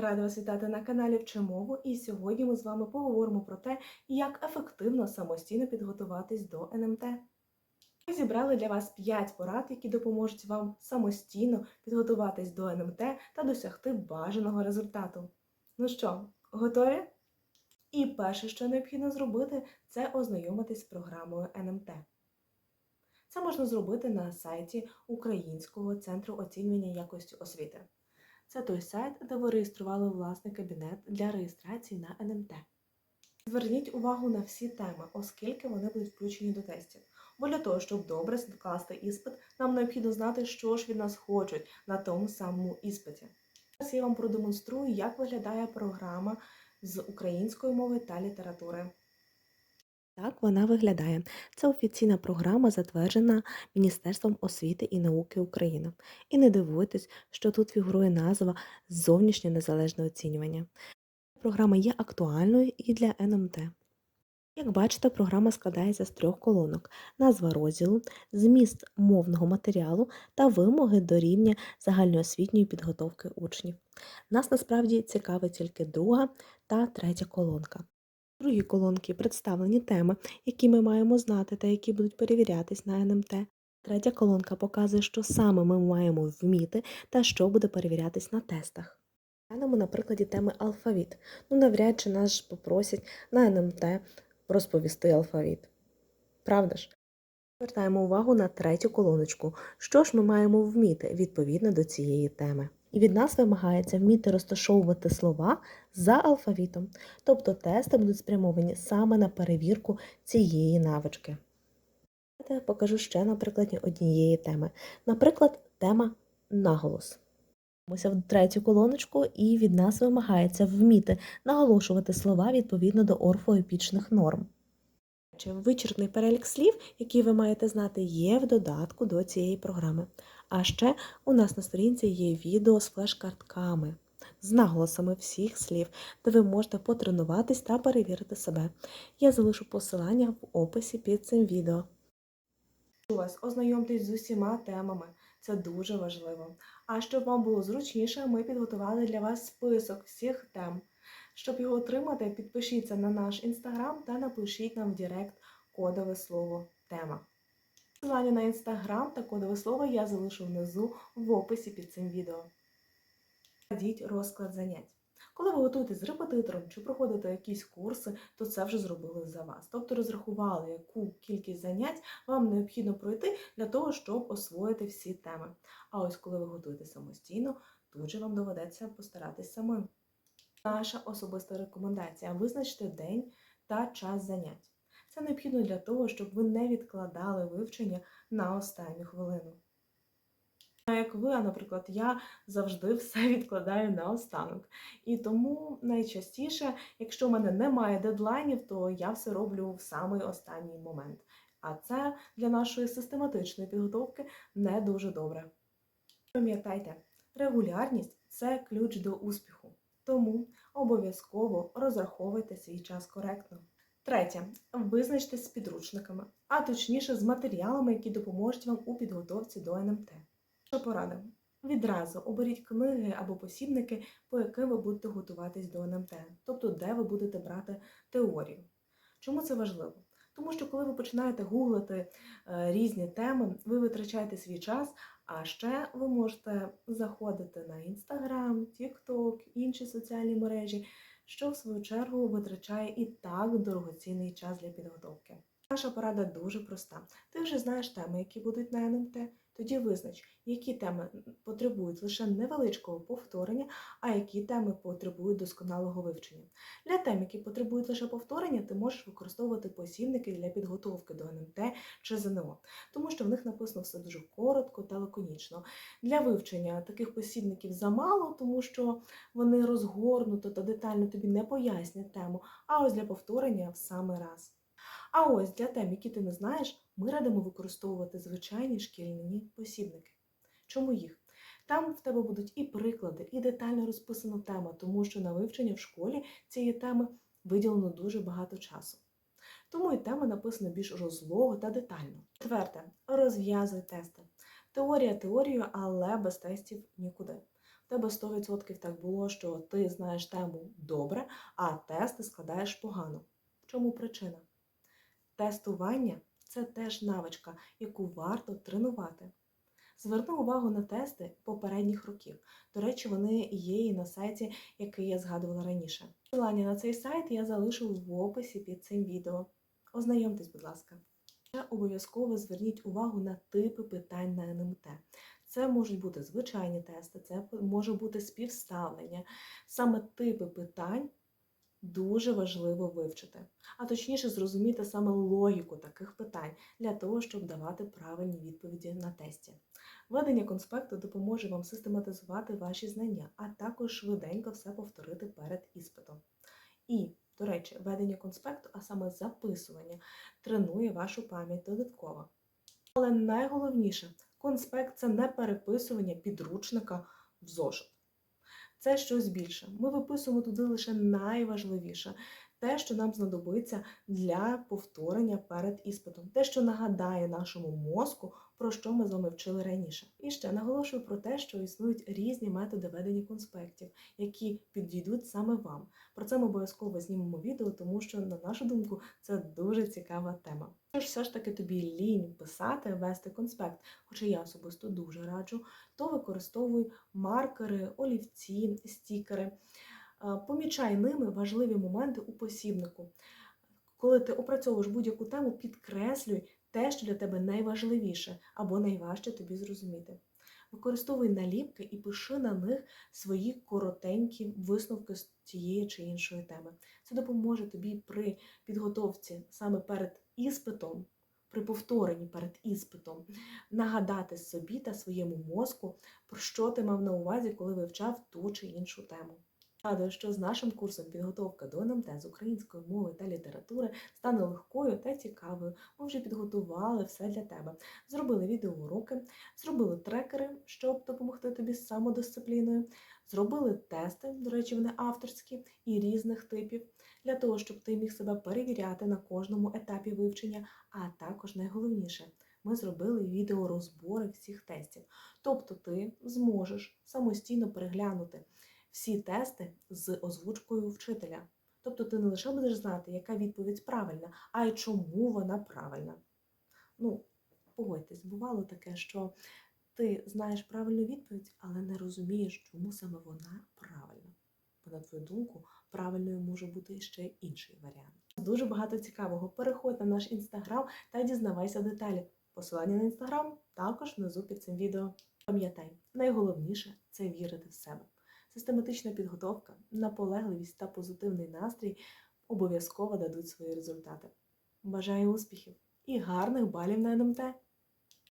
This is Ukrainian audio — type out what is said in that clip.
Рада вас вітати на каналі Вчи мову, і сьогодні ми з вами поговоримо про те, як ефективно самостійно підготуватись до НМТ. Ми зібрали для вас 5 порад, які допоможуть вам самостійно підготуватись до НМТ та досягти бажаного результату. Ну що, готові? І перше, що необхідно зробити, це ознайомитись з програмою НМТ. Це можна зробити на сайті Українського центру оцінювання якості освіти. Це той сайт, де ви реєстрували власний кабінет для реєстрації на НМТ. Зверніть увагу на всі теми, оскільки вони будуть включені до тестів. Бо для того, щоб добре скласти іспит, нам необхідно знати, що ж від нас хочуть на тому самому іспиті. Зараз я вам продемонструю, як виглядає програма з української мови та літератури. Так вона виглядає. Це офіційна програма, затверджена Міністерством освіти і науки України. І не дивуйтесь, що тут фігурує назва зовнішнє незалежне оцінювання. Програма є актуальною і для НМТ. Як бачите, програма складається з трьох колонок: назва розділу, зміст мовного матеріалу та вимоги до рівня загальноосвітньої підготовки учнів. Нас насправді цікавить тільки друга та третя колонка. В другій колонці представлені теми, які ми маємо знати та які будуть перевірятись на НМТ. Третя колонка показує, що саме ми маємо вміти та що буде перевірятись на тестах. Глянемо на прикладі теми алфавіт. Ну, навряд чи нас попросять на НМТ розповісти алфавіт. Правда ж? Звертаємо увагу на третю колоночку. Що ж ми маємо вміти відповідно до цієї теми? І від нас вимагається вміти розташовувати слова за алфавітом, тобто тести будуть спрямовані саме на перевірку цієї навички. Давайте покажу ще на прикладі однієї теми. Наприклад, тема наголос. Дивимося в третю колоночку, і від нас вимагається вміти наголошувати слова відповідно до орфоепічних норм. Вичерпний перелік слів, які ви маєте знати, є в додатку до цієї програми. А ще у нас на сторінці є відео з флеш-картками, з наголосами всіх слів, де ви можете потренуватись та перевірити себе. Я залишу посилання в описі під цим відео. Вас ознайомтесь з усіма темами, це дуже важливо. А щоб вам було зручніше, ми підготували для вас список всіх тем. Щоб його отримати, підпишіться на наш інстаграм та напишіть нам в Директ кодове слово тема. Посилання на інстаграм та кодове слово я залишу внизу в описі під цим відео. Кладіть розклад занять. Коли ви готуєтесь з репетитором чи проходите якісь курси, то це вже зробили за вас. Тобто розрахували, яку кількість занять вам необхідно пройти для того, щоб освоїти всі теми. А ось коли ви готуєте самостійно, тут же вам доведеться постаратись самим. Наша особиста рекомендація визначте день та час занять. Це необхідно для того, щоб ви не відкладали вивчення на останню хвилину. А як ви, а, наприклад, я завжди все відкладаю на останок. І тому найчастіше, якщо в мене немає дедлайнів, то я все роблю в самий останній момент. А це для нашої систематичної підготовки не дуже добре. Пам'ятайте, регулярність це ключ до успіху. Тому обов'язково розраховуйте свій час коректно. Третє. Визначтесь з підручниками, а точніше з матеріалами, які допоможуть вам у підготовці до НМТ. Що порада? Відразу оберіть книги або посібники, по яким ви будете готуватись до НМТ, тобто де ви будете брати теорію. Чому це важливо? Тому що коли ви починаєте гуглити е, різні теми, ви витрачаєте свій час, а ще ви можете заходити на Instagram, TikTok, інші соціальні мережі, що в свою чергу витрачає і так дорогоцінний час для підготовки. Наша порада дуже проста. Ти вже знаєш теми, які будуть на НМТ. Тоді визнач, які теми потребують лише невеличкого повторення, а які теми потребують досконалого вивчення. Для тем, які потребують лише повторення, ти можеш використовувати посібники для підготовки до НМТ чи ЗНО, тому що в них написано все дуже коротко та лаконічно. Для вивчення таких посібників замало, тому що вони розгорнуто та детально тобі не пояснять тему, а ось для повторення в самий раз. А ось для тем, які ти не знаєш, ми радимо використовувати звичайні шкільні посібники. Чому їх? Там в тебе будуть і приклади, і детально розписана тема, тому що на вивчення в школі цієї теми виділено дуже багато часу. Тому і тема написана більш розлого та детально. Четверте, розв'язуй тести. Теорія теорією, але без тестів нікуди. В тебе 100% так було, що ти знаєш тему добре, а тести складаєш погано. В чому причина? Тестування це теж навичка, яку варто тренувати. Зверни увагу на тести попередніх років. До речі, вони є і на сайті, який я згадувала раніше. Посилання на цей сайт я залишу в описі під цим відео. Ознайомтесь, будь ласка. Ще обов'язково зверніть увагу на типи питань на НМТ. Це можуть бути звичайні тести, це може бути співставлення. Саме типи питань дуже важливо вивчити, а точніше зрозуміти саме логіку таких питань для того, щоб давати правильні відповіді на тесті. Ведення конспекту допоможе вам систематизувати ваші знання, а також швиденько все повторити перед іспитом. І, до речі, ведення конспекту, а саме записування, тренує вашу пам'ять додатково. Але найголовніше, конспект це не переписування підручника в зошит. Це щось більше. Ми виписуємо туди лише найважливіше, те, що нам знадобиться для повторення перед іспитом, те, що нагадає нашому мозку, про що ми з вами вчили раніше. І ще наголошую про те, що існують різні методи ведення конспектів, які підійдуть саме вам. Про це ми обов'язково знімемо відео, тому що, на нашу думку, це дуже цікава тема. Ж все ж таки тобі лінь писати, вести конспект, хоча я особисто дуже раджу, то використовуй маркери, олівці, стікери. Е, Помічай ними важливі моменти у посібнику. Коли ти опрацьовуєш будь-яку тему, підкреслюй те, що для тебе найважливіше або найважче тобі зрозуміти. Використовуй наліпки і пиши на них свої коротенькі висновки з тієї чи іншої теми. Це допоможе тобі при підготовці саме перед іспитом, при повторенні перед іспитом, нагадати собі та своєму мозку, про що ти мав на увазі, коли вивчав ту чи іншу тему. Радую, що з нашим курсом підготовка до НМТ з української мови та літератури стане легкою та цікавою. Ми вже підготували все для тебе. Зробили відеоуроки, зробили трекери, щоб допомогти тобі з самодисципліною. Зробили тести, до речі, вони авторські і різних типів, для того, щоб ти міг себе перевіряти на кожному етапі вивчення, а також найголовніше. Ми зробили відеорозбори всіх тестів. Тобто ти зможеш самостійно переглянути всі тести з озвучкою вчителя. Тобто ти не лише будеш знати, яка відповідь правильна, а й чому вона правильна. Ну, погодьтесь, бувало таке, що ти знаєш правильну відповідь, але не розумієш, чому саме вона правильна. Бо, на твою думку, правильною може бути ще інший варіант. Дуже багато цікавого. Переходь на наш інстаграм та дізнавайся деталі. Посилання на інстаграм також внизу під цим відео. Пам'ятай, найголовніше це вірити в себе. Систематична підготовка, наполегливість та позитивний настрій обов'язково дадуть свої результати. Бажаю успіхів і гарних балів на НМТ!